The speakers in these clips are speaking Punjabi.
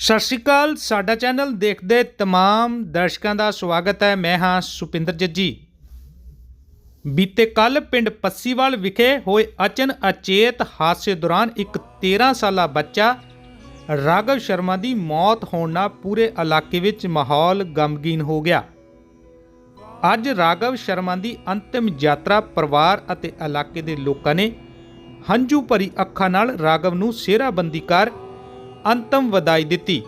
ਸਤਿ ਸ਼੍ਰੀ ਅਕਾਲ, ਸਾਡਾ ਚੈਨਲ ਦੇਖਦੇ ਤਮਾਮ ਦਰਸ਼ਕਾਂ ਦਾ ਸਵਾਗਤ ਹੈ। ਮੈਂ ਹਾਂ ਸੁਪਿੰਦਰ ਜੱਜੀ। ਬੀਤੇ ਕੱਲ ਪਿੰਡ ਪੱਸੀਵਾਲ ਵਿਖੇ ਹੋਏ ਅਚਨ ਅਚੇਤ ਹਾਦਸੇ ਦੌਰਾਨ ਇੱਕ 13 ਸਾਲਾ ਬੱਚਾ ਰਾਘਵ ਸ਼ਰਮਾ ਦੀ ਮੌਤ ਹੋਣ ਨਾਲ ਪੂਰੇ ਇਲਾਕੇ ਵਿੱਚ ਮਾਹੌਲ ਗਮਗੀਨ ਹੋ ਗਿਆ। ਅੱਜ ਰਾਘਵ ਸ਼ਰਮਾ ਦੀ ਅੰਤਿਮ ਯਾਤਰਾ ਪਰਿਵਾਰ ਅਤੇ ਇਲਾਕੇ ਦੇ ਲੋਕਾਂ ਨੇ ਹੰਝੂ ਭਰੀ ਅੱਖਾਂ ਨਾਲ ਰਾਘਵ ਨੂੰ ਸਿਹਰਾਬੰਦੀ ਕਰ ਅੰਤਮ ਵਧਾਈ ਦਿੱਤੀ।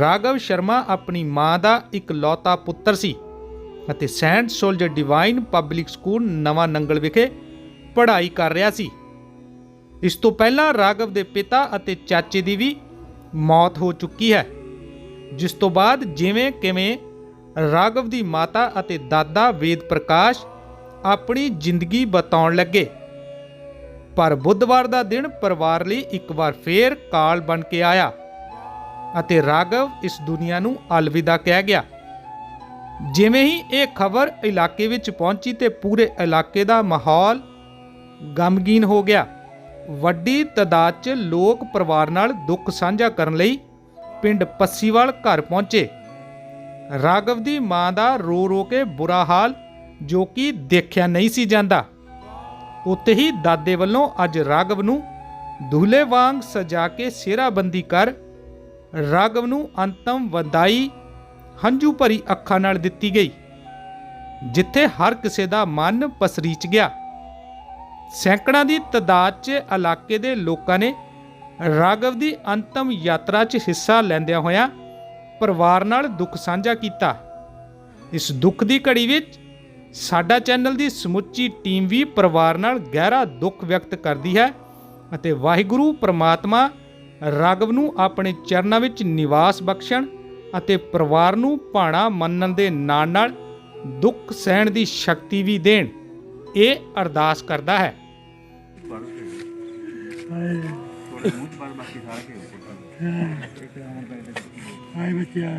ਰਾਘਵ ਸ਼ਰਮਾ ਆਪਣੀ ਮਾਂ ਦਾ ਇਕਲੌਤਾ ਪੁੱਤਰ ਸੀ ਅਤੇ saint soldier divine public school Naya Nangal ਵਿਖੇ ਪੜ੍ਹਾਈ ਕਰ ਰਿਹਾ ਸੀ। ਇਸ ਤੋਂ ਪਹਿਲਾਂ ਰਾਘਵ ਦੇ ਪਿਤਾ ਅਤੇ ਚਾਚੇ ਦੀ ਵੀ ਮੌਤ ਹੋ ਚੁੱਕੀ ਹੈ, ਜਿਸ ਤੋਂ ਬਾਅਦ ਜਿਵੇਂ ਕਿਵੇਂ ਰਾਘਵ ਦੀ ਮਾਤਾ ਅਤੇ ਦਾਦਾ ਵੇਦ ਪ੍ਰਕਾਸ਼ ਆਪਣੀ ਜ਼ਿੰਦਗੀ ਬਤਾਉਣ ਲੱਗੇ। ਪਰ ਬੁੱਧਵਾਰ ਦਾ ਦਿਨ ਪਰਿਵਾਰ ਲਈ ਇੱਕ ਵਾਰ ਫੇਰ ਕਾਲ ਬਣ ਕੇ ਆਇਆ ਅਤੇ ਰਾਘਵ ਇਸ ਦੁਨੀਆ ਨੂੰ ਅਲਵਿਦਾ ਕਹਿ ਗਿਆ। ਜਿਵੇਂ ਹੀ ਇਹ ਖਬਰ ਇਲਾਕੇ ਵਿੱਚ ਪਹੁੰਚੀ ਤੇ ਪੂਰੇ ਇਲਾਕੇ ਦਾ ਮਾਹੌਲ ਗਮਗੀਨ ਹੋ ਗਿਆ। ਵੱਡੀ ਤਦਾਦ 'ਚ ਲੋਕ ਪਰਿਵਾਰ ਨਾਲ ਦੁੱਖ ਸਾਂਝਾ ਕਰਨ ਲਈ ਪਿੰਡ ਪੱਸੀਵਾਲ ਘਰ ਪਹੁੰਚੇ। ਰਾਘਵ ਦੀ ਮਾਂ ਦਾ ਰੋ ਰੋ ਕੇ ਬੁਰਾ ਹਾਲ ਜੋ ਕਿ ਦੇਖਿਆ ਨਹੀਂ ਸੀ ਜਾਂਦਾ। ਉੱਤੇ ਹੀ ਦਾਦੇ ਵੱਲੋਂ ਅੱਜ ਰਾਘਵ ਨੂੰ ਦੁਹਲੇ ਵਾਂਗ ਸਜਾ ਕੇ ਸਿਹਰਾਬੰਦੀ ਕਰ ਰਾਘਵ ਨੂੰ ਅੰਤਮ ਵਧਾਈ ਹੰਝੂ ਭਰੀ ਅੱਖਾਂ ਨਾਲ ਦਿੱਤੀ ਗਈ, ਜਿੱਥੇ ਹਰ ਕਿਸੇ ਦਾ ਮਨ ਪਸਰੀਚ ਗਿਆ। ਸੈਂਕੜਾਂ ਦੀ ਤਦਾਦ 'ਚ ਇਲਾਕੇ ਦੇ ਲੋਕਾਂ ਨੇ ਰਾਘਵ ਦੀ ਅੰਤਮ ਯਾਤਰਾ 'ਚ ਹਿੱਸਾ ਲੈਂਦਿਆਂ ਹੋਇਆਂ ਪਰਿਵਾਰ ਨਾਲ ਦੁੱਖ ਸਾਂਝਾ ਕੀਤਾ। ਇਸ ਦੁੱਖ ਦੀ ਘੜੀ ਵਿੱਚ ਸਾਡਾ ਚੈਨਲ ਦੀ ਸਮੁੱਚੀ ਟੀਮ ਵੀ ਪਰਿਵਾਰ ਨਾਲ ਗਹਿਰਾ ਦੁੱਖ ਵਿਅਕਤ ਕਰਦੀ ਹੈ ਅਤੇ ਵਾਹਿਗੁਰੂ, ਪ੍ਰਮਾਤਮਾ ਰਾਘਵ ਨੂੰ ਆਪਣੇ ਚਰਨਾਂ ਵਿੱਚ ਨਿਵਾਸ ਬਖਸ਼ਣ ਅਤੇ ਪਰਿਵਾਰ ਨੂੰ ਭਾਣਾ ਮੰਨਣ ਦੇ ਨਾਲ ਨਾਲ ਦੁੱਖ ਸਹਿਣ ਦੀ ਸ਼ਕਤੀ ਵੀ ਦੇਣ, ਇਹ ਅਰਦਾਸ ਕਰਦਾ ਹੈ। ਹਾਏ ਬੱਚਿਆ।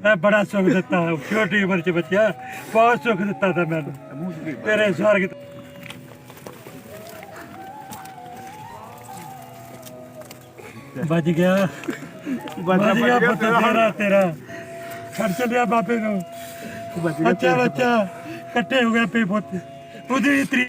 ਮੈਂ ਬੜਾ ਸੁੱਖ ਦਿੱਤਾ ਛੋਟੀ ਉਮਰ ਚ ਬੱਚਿਆ ਬਹੁਤ ਸੁੱਖ ਦਿੱਤਾ ਤਾ ਮੈਨੂੰ ਤੇਰੇ ਸਵਰਗ ਬਚ ਗਿਆ ਬਚ ਗਿਆ ਪੁੱਤ ਤੇਰਾ ਤੇਰਾ ਛੱਡ ਚੱਲਿਆ ਬਾਬੇ ਨੂੰ ਬੱਚਾ ਬੱਚਾ ਕੱਟੇ ਹੋ ਗਏ ਪੇ ਪੁੱਤ ਉਹਦੀ ਤਰੀ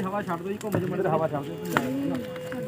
ਹਵਾ ਛੱਡ ਦੋ ਜੀ ਘੁੰਮ ਜਾ ਮੜੇ ਹਵਾ ਛੱਡ ਦੋ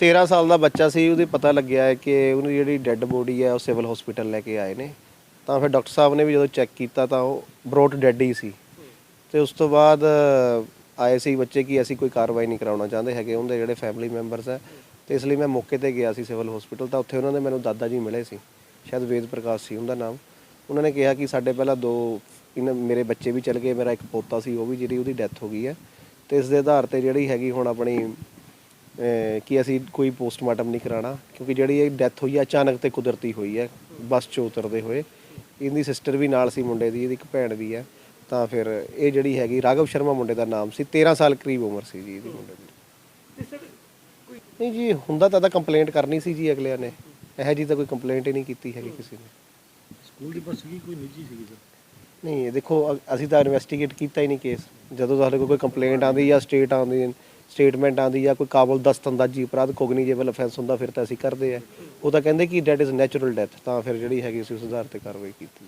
13 ਸਾਲ ਦਾ ਬੱਚਾ ਸੀ, ਉਹਦੇ ਪਤਾ ਲੱਗਿਆ ਹੈ ਕਿ ਉਹਨੂੰ ਜਿਹੜੀ ਡੈੱਡ ਬੋਡੀ ਹੈ, ਉਹ ਸਿਵਲ ਹਸਪੀਟਲ ਲੈ ਕੇ ਆਏ ਨੇ। ਤਾਂ ਫਿਰ ਡਾਕਟਰ ਸਾਹਿਬ ਨੇ ਵੀ ਜਦੋਂ ਚੈੱਕ ਕੀਤਾ ਤਾਂ ਉਹ ਬਰੋਟ ਡੈੱਡ ਹੀ ਸੀ। ਤੇ ਉਸ ਤੋਂ ਬਾਅਦ ਆਏ ਸੀ ਬੱਚੇ ਕੀ ਅਸੀਂ ਕੋਈ ਕਾਰਵਾਈ ਨਹੀਂ ਕਰਾਉਣਾ ਚਾਹੁੰਦੇ, ਹੈਗੇ ਉਹਦੇ ਜਿਹੜੇ ਫੈਮਿਲੀ ਮੈਂਬਰਸ ਹੈ। ਤੇ ਇਸ ਲਈ ਮੈਂ ਮੌਕੇ ਤੇ ਗਿਆ ਸੀ ਸਿਵਲ ਹਸਪੀਟਲ, ਤਾਂ ਉੱਥੇ ਉਹਨਾਂ ਦੇ ਮੈਨੂੰ ਦਾਦਾ ਜੀ ਮਿਲੇ ਸੀ। ਸ਼ਾਇਦ ਵੇਦ ਪ੍ਰਕਾਸ਼ ਸੀ ਉਹਦਾ ਨਾਮ। ਉਹਨਾਂ ਨੇ ਕਿਹਾ ਕਿ ਸਾਡੇ ਪਹਿਲਾਂ ਦੋ, ਇਹਨਾਂ ਮੇਰੇ ਬੱਚੇ ਵੀ ਚਲ ਗਏ, ਮੇਰਾ ਇੱਕ ਪੋਤਾ ਸੀ, ਉਹ ਵੀ ਜਿਹੜੀ ਉਹਦੀ ਡੈਥ ਹੋ ਗਈ ਹੈ। ਤੇ ਇਸ ਦੇ ਆਧਾਰ ਤੇ ਜਿਹੜੀ ਹੈਗੀ ਹੁਣ ਆਪਣੀ ਕਿ ਅਸੀਂ ਕੋਈ ਪੋਸਟਮਾਰਟਮ ਨਹੀਂ ਕਰਾਣਾ ਕਿਉਂਕਿ ਜਿਹੜੀ ਇਹ ਡੈਥ ਹੋਈ ਹੈ ਅਚਾਨਕ ਤੇ ਕੁਦਰਤੀ ਹੋਈ ਹੈ ਬੱਸ 'ਚੋਂ ਉਤਰਦੇ ਹੋਏ। ਇਹਦੀ ਸਿਸਟਰ ਵੀ ਨਾਲ ਸੀ ਮੁੰਡੇ ਦੀ ਇਹਦੀ ਇੱਕ ਭੈਣ ਵੀ ਹੈ ਤਾਂ ਫਿਰ ਇਹ ਜਿਹੜੀ ਹੈਗੀ ਰਾਘਵ ਸ਼ਰਮਾ ਮੁੰਡੇ ਦਾ ਨਾਮ ਸੀ 13 ਸਾਲ ਕਰੀਬ ਉਮਰ ਸੀ ਜੀ ਇਹਦੀ ਮੁੰਡੇ ਦੀ। ਨਹੀਂ ਜੀ ਹੁੰਦਾ ਤਾਂ ਤਾਂ ਕੰਪਲੇਂਟ ਕਰਨੀ ਸੀ ਜੀ ਅਗਲਿਆਂ ਨੇ। ਇਹੋ ਜੀ ਤਾਂ ਕੋਈ ਕੰਪਲੇਂਟ ਹੀ ਨਹੀਂ ਕੀਤੀ ਹੈਗੀ ਕਿਸੇ ਨੇ। ਸਕੂਲ ਦੀ ਬੱਸ ਕੀ ਕੋਈ ਨਿੱਜੀ ਸੀਗੀ ਸਰ? ਨਹੀਂ ਇਹ ਦੇਖੋ ਅਸੀਂ ਤਾਂ ਇਨਵੈਸਟੀਗੇਟ ਕੀਤਾ ਹੀ ਨਹੀਂ ਕੇਸ ਜਦੋਂ ਸਾਡੇ ਕੋਲ ਕੋਈ ਕੰਪਲੇਂਟ ਆਉਂਦੀ ਜਾਂ ਸਟੇਟ ਆਉਂਦੀ ਸਟੇਟਮੈਂਟ ਆਂਦੀ ਜਾਂ ਕੋਈ ਕਾਬਲ ਦਸਤਅੰਦਾਜ਼ੀ ਅਪਰਾਧ ਕੋਗਨੀਜੇਬਲ ਅਫੈਂਸ ਹੁੰਦਾ, ਫਿਰ ਤਾਂ ਅਸੀਂ ਕਰਦੇ ਆ। ਉਹ ਤਾਂ ਕਹਿੰਦੇ ਕਿ ਡੈਟ ਇਜ਼ ਨੈਚੁਰਲ ਡੈਥ ਤਾਂ ਫਿਰ ਜਿਹੜੀ ਹੈਗੀ ਅਸੀਂ ਉਸ ਆਧਾਰ ਤੇ ਕਾਰਵਾਈ ਕੀਤੀ।